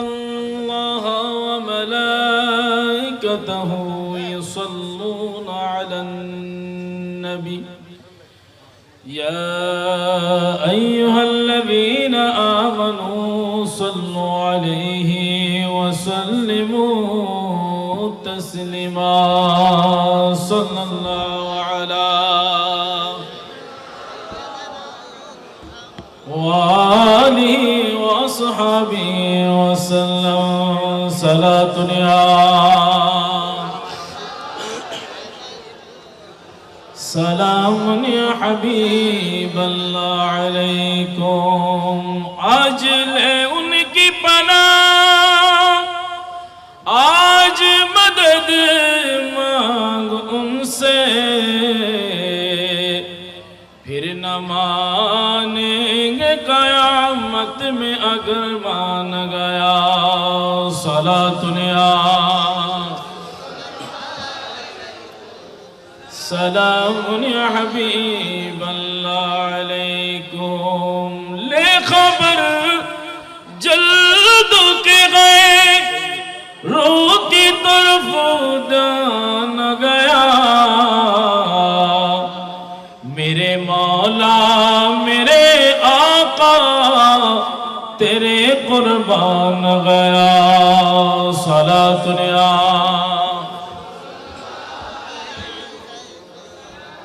الله وملائكته يصلون على النبي. يا أيها الذين آمنوا صلوا عليه وسلموا تسليما. صلى الله على وآله وأصحابه وسلم صلاة يا سلام يا حبيب الله عليكم آج لے ان کی پناہ۔ آج مدد مانگ ان سے۔ پھر نہ مانیں گے قیامت میں اگر مان گیا۔ سلا دنیا سلام یا حبیب اللہ علیکم لے خبر جلد کے گئے رو کی طرف جان گیا. میرے مولا، میرے آقا، تیرے قربان گیا. سلا دنیا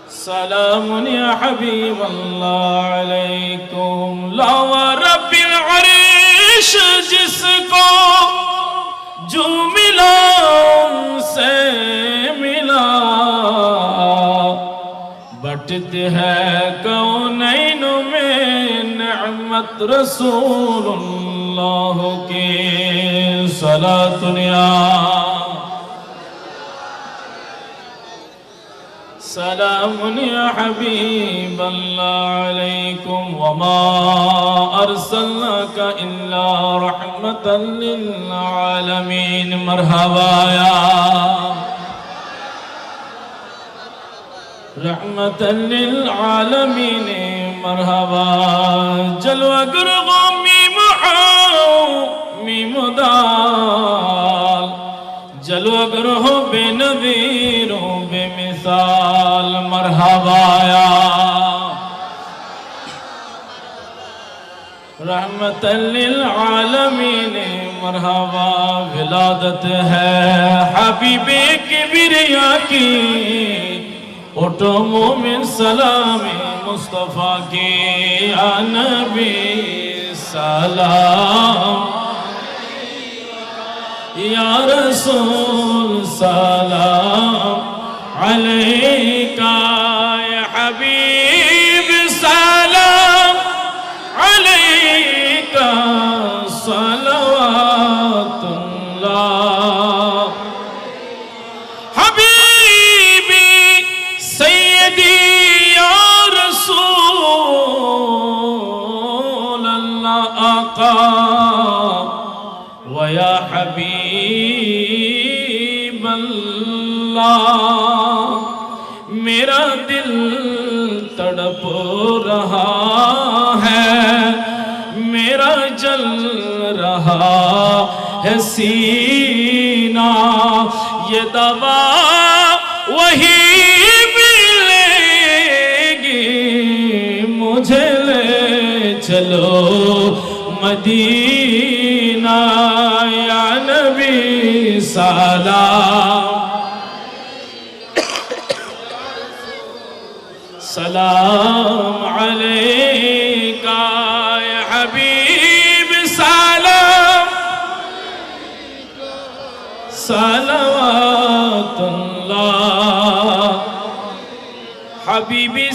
سلام يا حبيب الله عليكم لا ورب العرش جس کو جو ملا ان سے ملا بٹتے ہے کونین میں نعمت رسول اللہ کی یا سلام يا حبيب الله عليكم وما أرسلناك إلا رحمة للعالمين. مرحبا يا رحمة للعالمين. مرحبا. جلوة قرغم جلو اگر ہو بے نظیر ہو بے مثال مرحبا یا رحمت للعالمین مرحبا ولادت ہے حبیب کبریا کی اٹھو مومن سلامی مصطفیٰ کی یا نبی سلام یا رسول سلام علیکہ یا حبیب سلام علیکہ اللہ، میرا دل تڑپ رہا ہے، میرا جل رہا ہے سینہ، یہ دوا وہی ملے گی، مجھے لے چلو مدینہ۔ সালাম। সালাম আলাইকা হাবিব সালাম। সালাওয়াতুল্লাহ। হাবিবি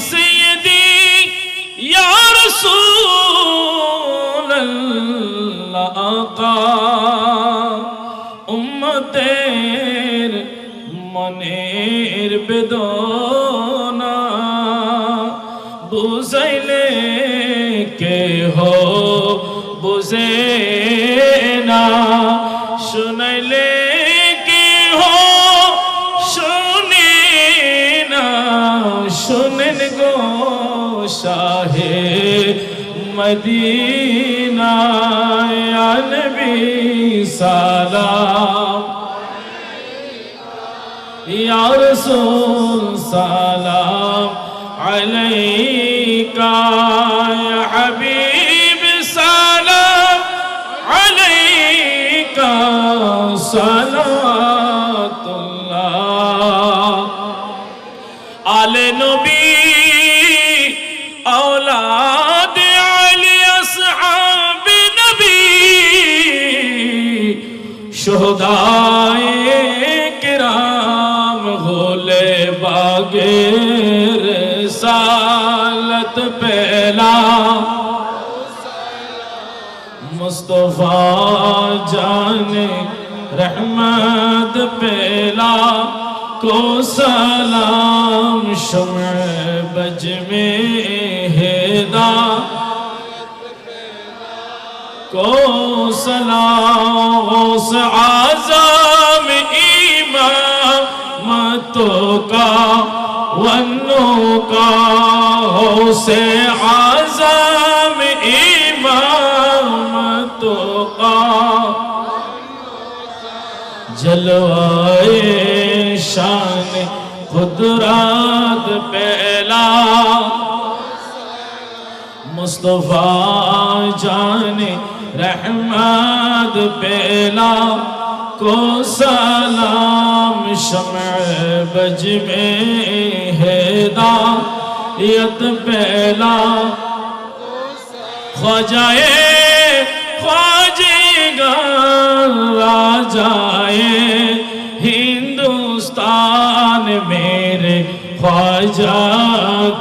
বুঝাইলে কেহ বুঝে না? শুনাইলে কেহ শুনে না? শুনেন গো সাহে মদিনা নবী সালাম। সালাম আলাই آل نبی، اولاد علی اصحاب نبی، شہدائے کرام غلے باغ رسالت پہلا۔ مصطفیٰ جان رحمت پہلا۔ کو سلام شمع بج میں کو سلام غوث آزام ایمامتوں کا ونوں کا غوث قدرات پہلا مصطفیٰ جان رحمت پہلا کو سلام شمع بج میں ہدایت پہلا خواجائے خواجے گا راجائے ہندوستان میرے خواجہ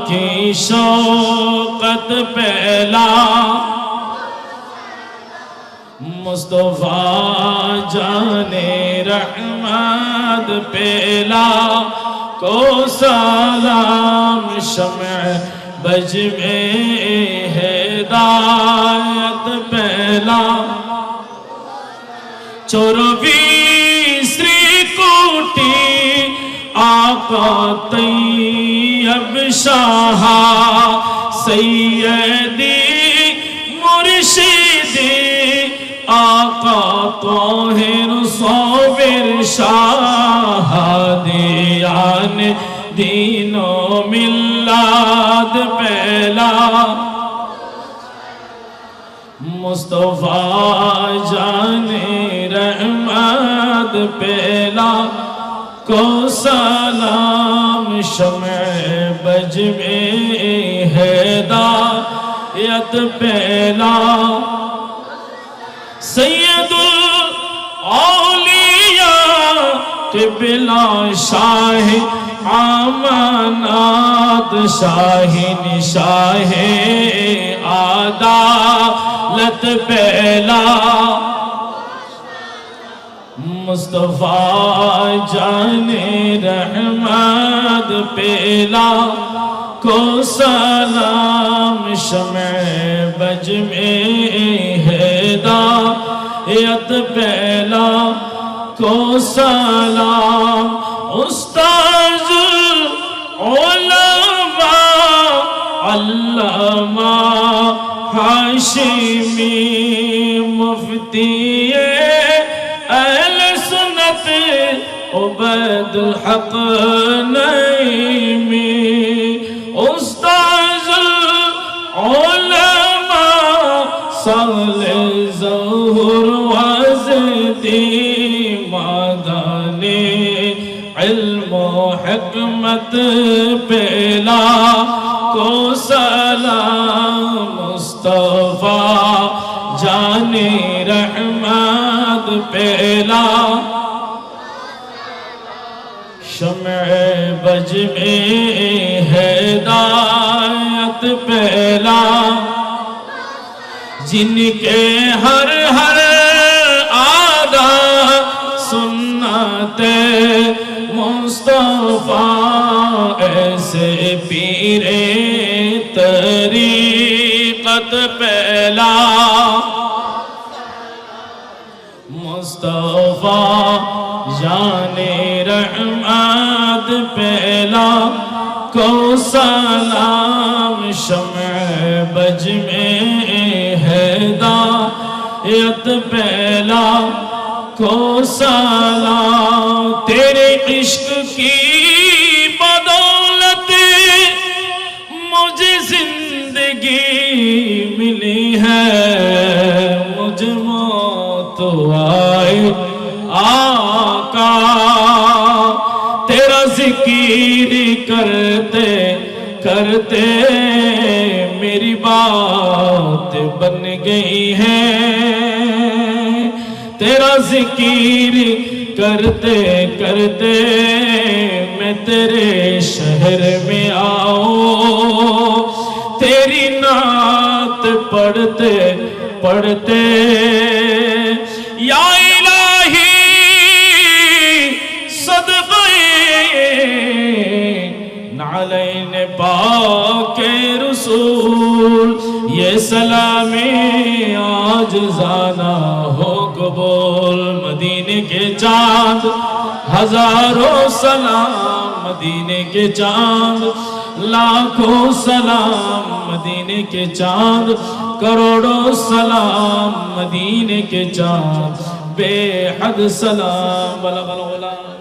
کی شوقت پہلا مصطفیٰ جان رحمت پہلا کو سلام شمع بج میں ہدایت پہلا چوروی طیب شاہ سیدی مرشدی آقا طاہر صابر شاہ دیان دین و ملاد پہلا مصطفیٰ جان رحمت پہلا کو سلام شمع بج میں ہدایت پہلا سید الاولیاء قبلہ شاہ آمانات شاہین شاہ عدالت پہلا مصطفیٰ جان رحمت پہلا کو سلام شمع بج میں ہدایت پہلا کو سلام استاذ العلماء علامہ ہاشمی مفتی عبيد الحق نيمي أستاذ العلماء صلي الزهر وزدي مدني علم وحكمة بلا شمع بج میں ہدایت پہلا جن کے ہر ہر آدھا سنت مصطفیٰ ایسے پیرے طریقت پہلا مصطفیٰ جان رحمت پہلا کو سلام شمع بج میں ہدایت پہلا لاکھوں سلام تیرے عشق کی کرتے میری بات بن گئی ہے۔ تیرا ذکر کرتے کرتے میں تیرے شہر میں آؤں۔ تیری نعت پڑھتے پڑھتے یا رسول، یہ سلام آج زانا ہو قبول۔ مدینے کے چاند، ہزاروں سلام۔ مدینے کے چاند، لاکھوں سلام۔ مدینے کے چاند، کروڑوں سلام۔ مدینے کے چاند، بے حد سلام۔ بلغ الغلام۔